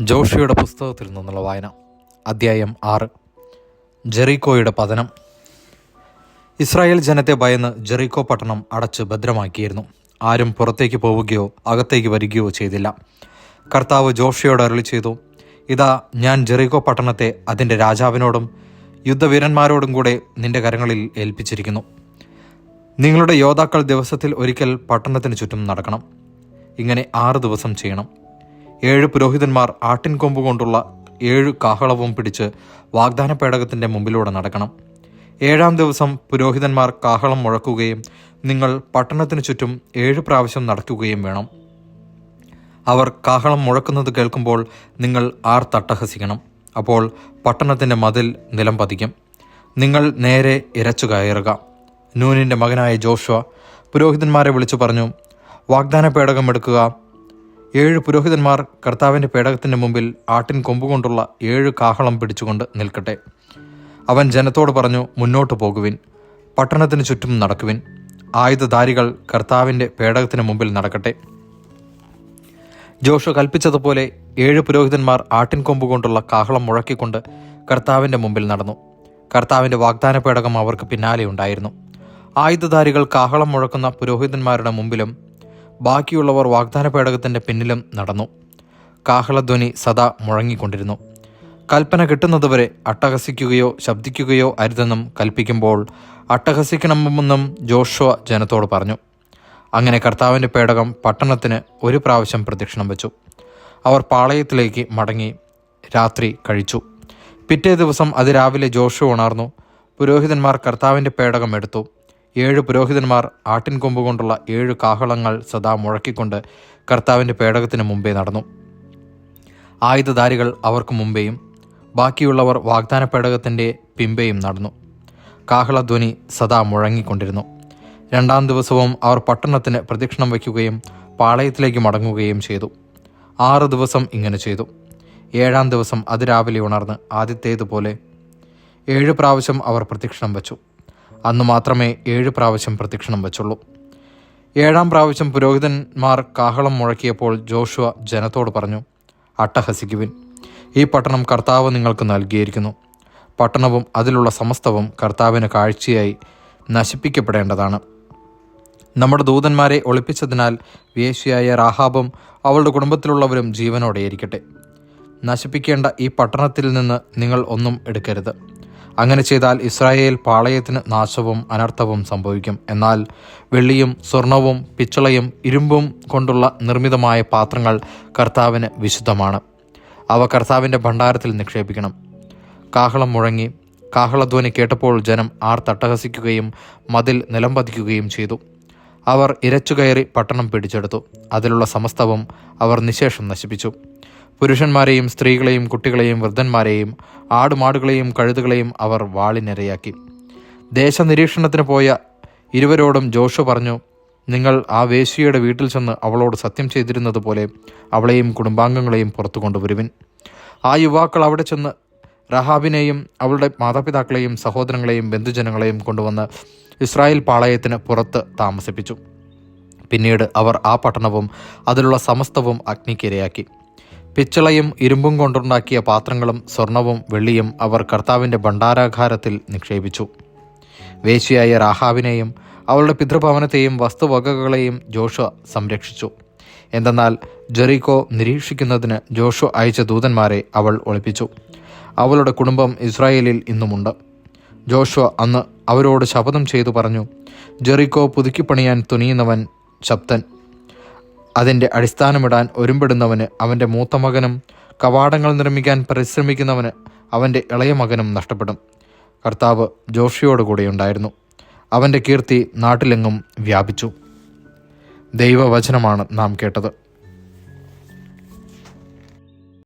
ജോഷിയുടെ പുസ്തകത്തിൽ നിന്നുള്ള വായന. അധ്യായം ആറ്. ജെറീക്കോയുടെ പതനം. ഇസ്രായേൽ ജനത്തെ ഭയന്ന് ജെറീക്കോ പട്ടണം അടച്ച് ഭദ്രമാക്കിയിരുന്നു. ആരും പുറത്തേക്ക് പോവുകയോ അകത്തേക്ക് വരികയോ ചെയ്തില്ല. കർത്താവ് ജോഷിയോട് അരളി ചെയ്തു ഇതാ ഞാൻ ജെറീക്കോ പട്ടണത്തെ അതിന്റെ രാജാവിനോടും യുദ്ധവീരന്മാരോടും കൂടെ നിന്റെ കരങ്ങളിൽ ഏൽപ്പിച്ചിരിക്കുന്നു. നിങ്ങളുടെ യോദ്ധാക്കൾ ദിവസത്തിൽ ഒരിക്കൽ പട്ടണത്തിന് ചുറ്റും നടക്കണം. ഇങ്ങനെ ആറ് ദിവസം ചെയ്യണം. ഏഴ് പുരോഹിതന്മാർ ആട്ടിൻകൊമ്പ് കൊണ്ടുള്ള ഏഴ് കാഹളവും പിടിച്ച് വാഗ്ദാന പേടകത്തിന്റെ മുമ്പിലൂടെ നടക്കണം. ഏഴാം ദിവസം പുരോഹിതന്മാർ കാഹളം മുഴക്കുകയും നിങ്ങൾ പട്ടണത്തിന് ചുറ്റും ഏഴ് പ്രാവശ്യം നടക്കുകയും വേണം. അവർ കാഹളം മുഴക്കുന്നത് കേൾക്കുമ്പോൾ നിങ്ങൾ ആർ തട്ടഹസിക്കണം. അപ്പോൾ പട്ടണത്തിന്റെ മതിൽ നിലം പതിക്കും. നിങ്ങൾ നേരെ ഇരച്ചു കയറുക. നൂനിന്റെ മകനായ ജോഷ പുരോഹിതന്മാരെ വിളിച്ചു പറഞ്ഞു വാഗ്ദാന പേടകം എടുക്കുക. ഏഴ് പുരോഹിതന്മാർ കർത്താവിന്റെ പേടകത്തിന്റെ മുമ്പിൽ ആട്ടിൻ കൊമ്പുകൊണ്ടുള്ള ഏഴ് കാഹളം പിടിച്ചുകൊണ്ട് നിൽക്കട്ടെ. അവൻ ജനത്തോട് പറഞ്ഞു മുന്നോട്ട് പോകുവിൻ പട്ടണത്തിന് ചുറ്റും നടക്കുവിൻ. ആയുധധാരികൾ കർത്താവിന്റെ പേടകത്തിന് മുമ്പിൽ നടക്കട്ടെ. ജോഷു കൽപ്പിച്ചതുപോലെ ഏഴ് പുരോഹിതന്മാർ ആട്ടിൻ കൊമ്പ് കൊണ്ടുള്ള കാഹളം മുഴക്കിക്കൊണ്ട് കർത്താവിന്റെ മുമ്പിൽ നടന്നു. കർത്താവിന്റെ വാഗ്ദാന പേടകം അവർക്ക് പിന്നാലെ ഉണ്ടായിരുന്നു. ആയുധധാരികൾ കാഹളം മുഴക്കുന്ന പുരോഹിതന്മാരുടെ മുമ്പിലും ബാക്കിയുള്ളവർ വാഗ്ദാന പേടകത്തിന്റെ പിന്നിലും നടന്നു. കാഹളധ്വനി സദാ മുഴങ്ങിക്കൊണ്ടിരുന്നു. കൽപ്പന കിട്ടുന്നതുവരെ അട്ടഹസിക്കുകയോ ശബ്ദിക്കുകയോ അരുതെന്നും കൽപ്പിക്കുമ്പോൾ അട്ടഹസിക്കണമെന്നും ജോഷുവ ജനത്തോട് പറഞ്ഞു. അങ്ങനെ കർത്താവിന്റെ പേടകം പട്ടണത്തിന് ഒരു പ്രാവശ്യം പ്രദക്ഷിണം വെച്ചു. അവർ പാളയത്തിലേക്ക് മടങ്ങി രാത്രി കഴിച്ചു. പിറ്റേ ദിവസം അതിരാവിലെ ജോഷു ഉണർന്നു. പുരോഹിതന്മാർ കർത്താവിന്റെ പേടകം എടുത്തു. ഏഴ് പുരോഹിതന്മാർ ആട്ടിൻകൊമ്പ് കൊണ്ടുള്ള ഏഴ് കാഹളങ്ങൾ സദാ മുഴക്കിക്കൊണ്ട് കർത്താവിന്റെ പേടകത്തിന് മുമ്പേ നടന്നു. ആയുധധാരികൾ അവർക്ക് മുമ്പേയും ബാക്കിയുള്ളവർ വാഗ്ദാന പേടകത്തിന്റെ പിമ്പേയും നടന്നു. കാഹളധ്വനി സദാ മുഴങ്ങിക്കൊണ്ടിരുന്നു. രണ്ടാം ദിവസവും അവർ പട്ടണത്തിന് പ്രദക്ഷിണം വയ്ക്കുകയും പാളയത്തിലേക്ക് മടങ്ങുകയും ചെയ്തു. ആറ് ദിവസം ഇങ്ങനെ ചെയ്തു. ഏഴാം ദിവസം അതിരാവിലെ ഉണർന്ന് ആദ്യത്തേതുപോലെ ഏഴ് പ്രാവശ്യം അവർ പ്രദക്ഷിണം വച്ചു. അന്ന് മാത്രമേ ഏഴ് പ്രാവശ്യം പ്രദക്ഷിണം വച്ചുള്ളൂ. ഏഴാം പ്രാവശ്യം പുരോഹിതന്മാർ കാഹളം മുഴക്കിയപ്പോൾ ജോഷുവ ജനത്തോട് പറഞ്ഞു അട്ടഹസിക്കുവിൻ. ഈ പട്ടണം കർത്താവ് നിങ്ങൾക്ക് നൽകിയിരിക്കുന്നു. പട്ടണവും അതിലുള്ള സമസ്തവും കർത്താവിന് കാഴ്ചയായി നശിപ്പിക്കപ്പെടേണ്ടതാണ്. നമ്മുടെ ദൂതന്മാരെ ഒളിപ്പിച്ചതിനാൽ വേശ്യയായ റാഹാബും അവളുടെ കുടുംബത്തിലുള്ളവരും ജീവനോടെയിരിക്കട്ടെ. നശിപ്പിക്കേണ്ട ഈ പട്ടണത്തിൽ നിന്ന് നിങ്ങൾ ഒന്നും എടുക്കരുത്. അങ്ങനെ ചെയ്താൽ ഇസ്രായേൽ പാളയത്തിന് നാശവും അനർത്ഥവും സംഭവിക്കും. എന്നാൽ വെള്ളിയും സ്വർണവും പിച്ചളയും ഇരുമ്പും കൊണ്ടുള്ള നിർമ്മിതമായ പാത്രങ്ങൾ കർത്താവിന് വിശുദ്ധമാണ്. അവ കർത്താവിന്റെ ഭണ്ഡാരത്തിൽ നിക്ഷേപിക്കണം. കാഹളം മുഴങ്ങി കാഹളധ്വനി കേട്ടപ്പോൾ ജനം ആർ തട്ടഹസിക്കുകയും മതിൽ നിലംപതിക്കുകയും ചെയ്തു. അവർ ഇരച്ചുകയറി പട്ടണം പിടിച്ചെടുത്തു. അതിലുള്ള സമസ്തവും അവർ നിശേഷം നശിപ്പിച്ചു. പുരുഷന്മാരെയും സ്ത്രീകളെയും കുട്ടികളെയും വൃദ്ധന്മാരെയും ആടുമാടുകളെയും കഴുതുകളെയും അവർ വാളിനിരയാക്കി ദേശനിരീക്ഷണത്തിന് പോയ ഇരുവരോടും ജോഷു പറഞ്ഞു നിങ്ങൾ ആ വേശ്യയുടെ വീട്ടിൽ ചെന്ന് അവളോട് സത്യം ചെയ്തിരുന്നത് പോലെ അവളെയും കുടുംബാംഗങ്ങളെയും പുറത്തു കൊണ്ടുവരുവിൻ. ആ യുവാക്കൾ അവിടെ ചെന്ന് റഹാബിനെയും അവളുടെ മാതാപിതാക്കളെയും സഹോദരങ്ങളെയും ബന്ധുജനങ്ങളെയും കൊണ്ടുവന്ന് ഇസ്രായേൽ പാളയത്തിന് പുറത്ത് താമസിപ്പിച്ചു. പിന്നീട് അവർ ആ പട്ടണവും അതിലുള്ള സമസ്തവും അഗ്നിക്കിരയാക്കി പിച്ചളയും ഇരുമ്പും കൊണ്ടുണ്ടാക്കിയ പാത്രങ്ങളും സ്വർണവും വെള്ളിയും അവർ കർത്താവിന്റെ ഭണ്ഡാരാഘാരത്തിൽ നിക്ഷേപിച്ചു. വേശിയായ റാഹാവിനെയും അവളുടെ പിതൃഭവനത്തെയും വസ്തുവകകളെയും ജോഷ സംരക്ഷിച്ചു. എന്തെന്നാൽ ജെറിക്കോ നിരീക്ഷിക്കുന്നതിന് ജോഷു അയച്ച ദൂതന്മാരെ അവൾ ഒളിപ്പിച്ചു. അവളുടെ കുടുംബം ഇസ്രായേലിൽ ഇന്നുമുണ്ട്. ജോഷുവ അന്ന് അവരോട് ശപഥം ചെയ്തു പറഞ്ഞു ജെറിക്കോ പുതുക്കിപ്പണിയാൻ തുനിയുന്നവൻ ശബ്ദൻ. അതിന്റെ അടിസ്ഥാനമിടാൻ ഒരുമ്പിടുന്നവന് അവന്റെ മൂത്ത മകനും കവാടങ്ങൾ നിർമ്മിക്കാൻ പരിശ്രമിക്കുന്നവന് അവന്റെ ഇളയ മകനും നഷ്ടപ്പെടും. കർത്താവ് ജോഷിയോട് കൂടെയുണ്ടായിരുന്നു അവന്റെ കീർത്തി നാട്ടിലെങ്ങും വ്യാപിച്ചു. ദൈവവചനമാണ് നാം കേട്ടത്.